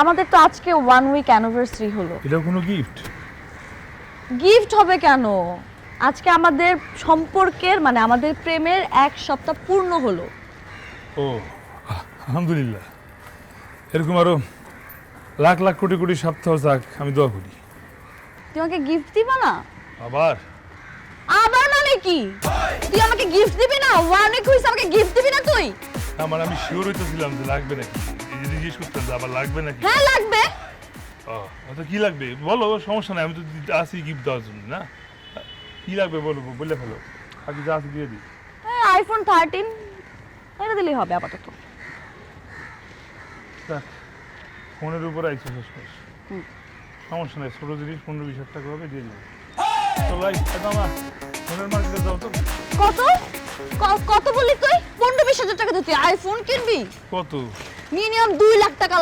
আমাদের তো আজকে ওয়ান উইক অ্যানিভার্সারি হলো। এটা কোনো গিফট গিফট হবে কেন? আজকে আমাদের সম্পর্কের মানে আমাদের প্রেমের এক সপ্তাহ পূর্ণ হলো। ও আলহামদুলিল্লাহ। এরকম আরও লাখ লাখ কোটি কোটি সপ্তাহ যাক আমি দোয়া করি। তুই আমাকে গিফট দিবা না? আবার? আবার মানে কি? তুই আমাকে গিফট দিবি না? ওয়ান উইক হইছে আমাকে গিফট দিবি না তুই? আমার আমি শিওর হইতেছিলাম যে লাগবে নাকি। যে জিজ্ঞেস করতাম যে আবার লাগবে নাকি? হ্যাঁ লাগবে। ও আচ্ছা কি লাগবে? বলো সমস্যা নাই আমি তো আসি গিফট দেওয়ার জন্য না? কি লাগবে বলো বলে ফেলো। যা আছে দিয়ে দিই। আইফোন থার্টিন এটা দিলেই হবে আপাতত। ফোনের উপর আইসো শেষমেশ। সমস্যা নাই ছোটো জিনিস পনেরো বিশ হাজার টাকা হবে দিয়ে দিবো। তো আমার ফোনের মার্কেটে যাও তো। কত? কত বললি তুই? পনেরো বিশ হাজার টাকা দিতে আইফোন কিনবি? কত? মিনিমাম দুই লাখ টাকা